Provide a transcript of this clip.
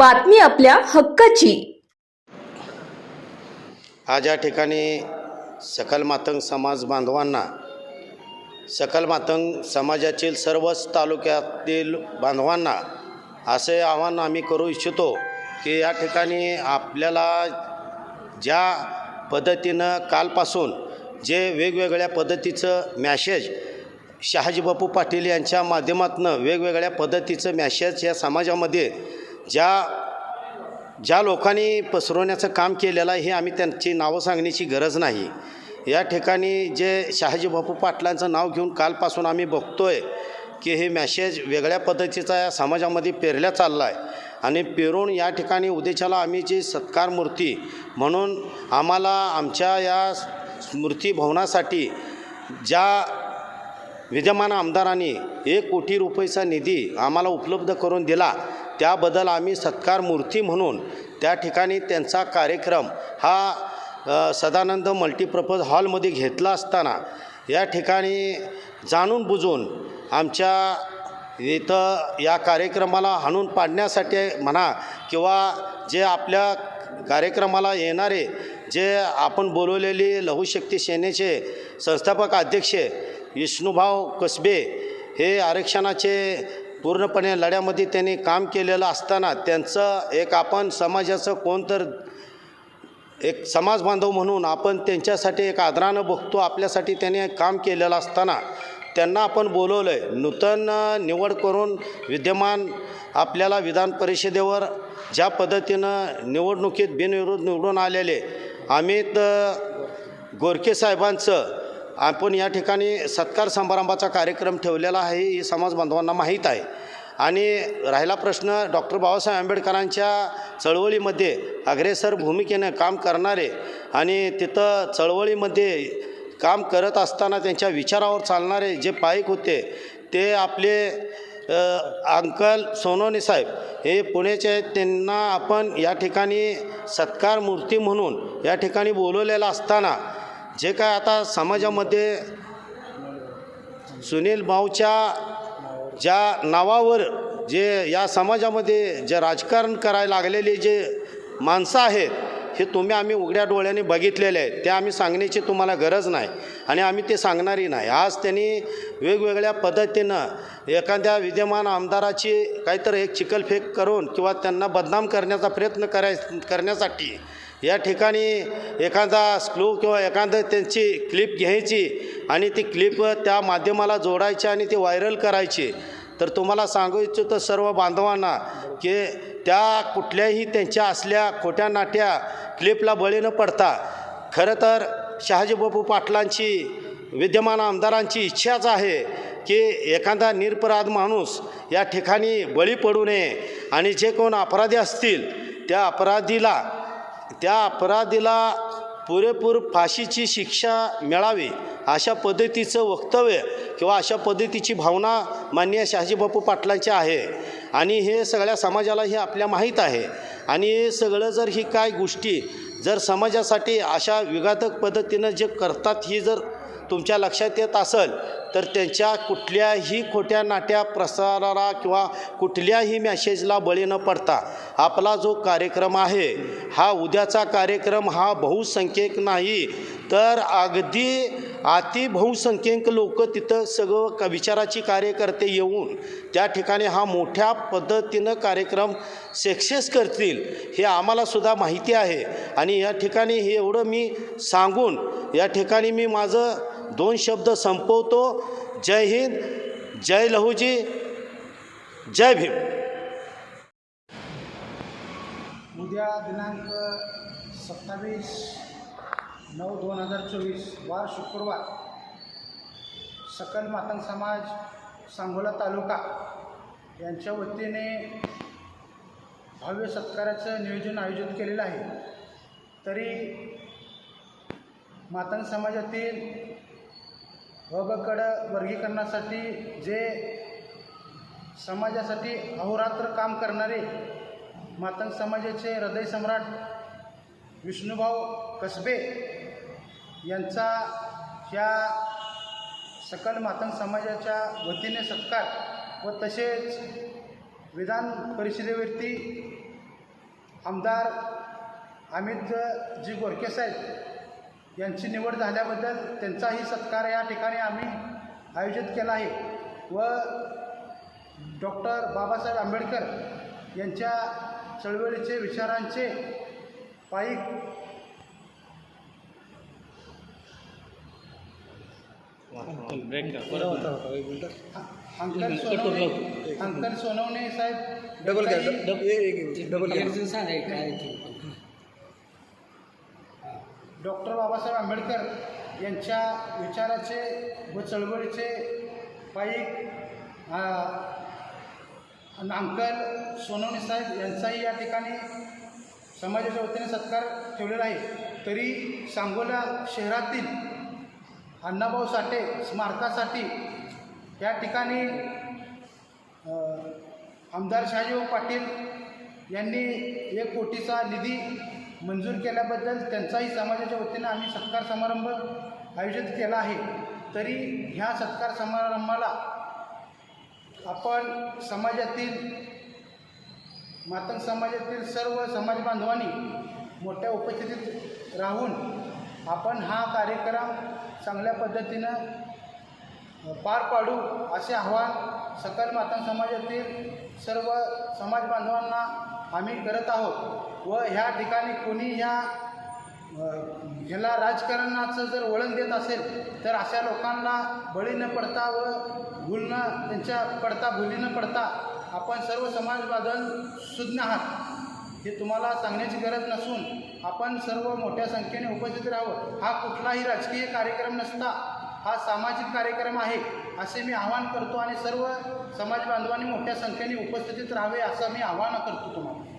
बातमी आपल्या हक्काची. आज या ठिकाणी सकल मातंग समाज बांधवांना सकल मातंग समाजातील सर्वच तालुक्यातील बांधवांना असे आवाहन आम्ही करू इच्छितो की या ठिकाणी आपल्याला ज्या पद्धतीनं कालपासून जे वेगवेगळ्या पद्धतीचं मॅसेज शहाजी बापू पाटील यांच्या माध्यमातून वेगवेगळ्या पद्धतीचं मॅसेज या समाजामध्ये ज्या ज्या लोकांनी पसरवण्याचं काम केलेलं आहे हे आम्ही त्यांची नावं सांगण्याची गरज नाही. या ठिकाणी जे शहाजी बापू पाटलांचं नाव घेऊन कालपासून आम्ही बघतोय की हे मॅसेज वेगळ्या पद्धतीचा या समाजामध्ये पेरल्या चालला आहे आणि पेरून या ठिकाणी उद्याच्याला आम्ही जी सत्कार मूर्ती म्हणून आम्हाला आमच्या या स्मृती भवनासाठी ज्या विद्यमान आमदारांनी एक कोटी रुपयेचा निधी आम्हाला उपलब्ध करून दिला. त्याबद्दल आम्ही सत्कार मूर्ती म्हणून त्या ठिकाणी त्यांचा कार्यक्रम हा सदानंद मल्टीपर्पज हॉलमध्ये घेतला असताना या ठिकाणी जाणून बुजून आमच्या इथं या कार्यक्रमाला हाणून पाडण्यासाठी म्हणा किंवा जे आपल्या कार्यक्रमाला येणारे जे आपण बोलवलेली लघुशक्ती सेनेचे संस्थापक अध्यक्ष विष्णुभाऊ कसबे हे आरक्षणाचे पूर्णपणे लढ्यामध्ये त्यांनी काम केलेलं असताना त्यांचं एक आपण समाजाचं कोणतर एक समाज बांधव म्हणून आपण त्यांच्यासाठी एक आदरानं बघतो आपल्यासाठी त्यांनी काम केलेलं असताना त्यांना आपण बोलवलं आहे नूतन निवड करून विद्यमान आपल्याला विधान परिषदेवर ज्या पद्धतीनं निवडणुकीत बिनविरोध निवडून आलेले अमित गोरखे साहेबांचं आपण या ठिकाणी सत्कार समारंभाचा कार्यक्रम ठेवलेला आहे हे समाज बांधवांना माहीत आहे. आणि राहिला प्रश्न डॉक्टर बाबासाहेब आंबेडकरांच्या चळवळीमध्ये अग्रेसर भूमिकेनं काम करणारे आणि तिथं चळवळीमध्ये काम करत असताना त्यांच्या विचारावर चालणारे जे पाईक होते ते आपले अंकल सोनवणे साहेब हे पुण्याचे आहेत. त्यांना आपण या ठिकाणी सत्कार मूर्ती म्हणून या ठिकाणी बोलवलेला असताना जे काय आता समाजामध्ये सुनील भाऊच्या ज्या नावावर जे या समाजामध्ये जे राजकारण करायला लागलेले जे माणसं आहेत हे तुम्ही आम्ही उघड्या डोळ्याने बघितलेले आहेत. ते आम्ही सांगण्याची तुम्हाला गरज नाही आणि आम्ही ते सांगणारही नाही. आज त्यांनी वेगवेगळ्या पद्धतीनं एखाद्या विद्यमान आमदाराची काहीतरी एक चिखलफेक करून किंवा त्यांना बदनाम करण्याचा प्रयत्न कराय करण्यासाठी या ठिकाणी एखादा स्लो किंवा एखादं त्यांची क्लिप घ्यायची आणि ती क्लिप त्या माध्यमाला जोडायची आणि ती व्हायरल करायची. तर तुम्हाला सांगू इच्छितो सर्व बांधवांना की त्या कुठल्याही त्यांच्या असल्या खोट्या नाट्या क्लिपला बळी न पडता खरं तर शहाजी बापू पाटलांची विद्यमान आमदारांची इच्छाच आहे की एखादा निरपराध माणूस या ठिकाणी बळी पडू नये आणि जे कोण अपराधी असतील त्या अपराधीला त्या अपराधीला पुरेपूर फाशीची शिक्षा मिळावी अशा पद्धतीचं वक्तव्य किंवा अशा पद्धतीची भावना माननीय शहाजीबापू पाटलांची आहे. आणि हे सगळ्या समाजाला हे आपल्या माहीत आहे. आणि हे सगळं जर ही काय गोष्टी जर समाजासाठी अशा विघातक पद्धतीनं जे करतात ही जर तुमच्या लक्षात येत असेल तर त्यांच्या कुठल्याही खोट्या नाट्या प्रसाराला किंवा कुठल्याही मॅसेजला बळी न पडता आपला जो कार्यक्रम आहे हा उद्याचा कार्यक्रम हा बहुसंख्यक नाही तर अगदी अति बहुसंख्यक लोक तिथं सगळं क विचाराची कार्यकर्ते येऊन त्या ठिकाणी हा मोठ्या पद्धतीनं कार्यक्रम सक्सेस करतील हे आम्हालासुद्धा माहिती आहे. आणि या ठिकाणी हे एवढं मी सांगून या ठिकाणी मी माझं दोन शब्द संपवतो. जय हिंद जय लहूजी जय भीम. उद्या दिनांक सत्तावीस नऊ दोन हजार चोवीस वार शुक्रवार सकल मातंग समाज सांगोला तालुका यांच्या वतीने भव्य सत्काराचं नियोजन आयोजित केलेलं आहे. तरी मातंग समाजातील वबकड वर्गीकरणासाठी जे समाजासाठी अहोरात्र काम करणारे मातंग समाजाचे हृदय सम्राट विष्णुभाऊ कसबे यांचा या सकल मातंग समाजाच्या वतीने सत्कार व तसेच विधान परिषदेवरती आमदार अमित जी गोरके साहेब यांची निवड झाल्याबद्दल त्यांचाही सत्कार या ठिकाणी आम्ही आयोजित केला आहे व डॉक्टर बाबासाहेब आंबेडकर यांच्या चळवळीचे विचारांचे पायी अंकल सोनवणे अंकल सोनवणे साहेब double double doctor Babasaheb Ambedkar यांच्या विचाराचे व चळवळीचे पायी नामकर आणि सोनवणे साहेब यांचाही या ठिकाणी समाजाच्या वतीने सत्कार ठेवलेला आहे. तरी सांगोला शहरातील अण्णाभाऊ साठे स्मारकासाठी या ठिकाणी आमदार शहाजीभाऊ पाटील यांनी एक कोटीचा निधी मंजूर केल्याबद्दल त्यांचाही समाजाच्या वतीनं आम्ही सत्कार समारंभ आयोजित केला आहे. तरी ह्या सत्कार समारंभाला आपण समाजातील मातंग समाजातील सर्व समाज बांधवांनी मोठ्या उपस्थितीत राहून आपण हा कार्यक्रम चांगल्या पद्धतीनं पार पाडू असे आव्हान सकल मातंग समाजातील सर्व समाज बांधवांना आम्ही करत आहोत व ह्या ठिकाणी कोणी ह्या ह्याला राजकारणाचं जर वळण देत असेल तर अशा लोकांना बळी न पडता व भूल न त्यांच्या पडता भुली न पडता आपण सर्व समाज सुज्ञ आहात. हे तुम्हाला सांगण्याची गरज नसून आपण सर्व मोठ्या संख्येने उपस्थित राहावं. हा कुठलाही राजकीय कार्यक्रम नसता. हा सामाजिक कार्यक्रम आहे असे मी आवाहन करतो आणि सर्व समाज बांधवांनी मोठ्या संख्येने उपस्थितीत राहावे असं मी आवाहन करतो तुम्हाला.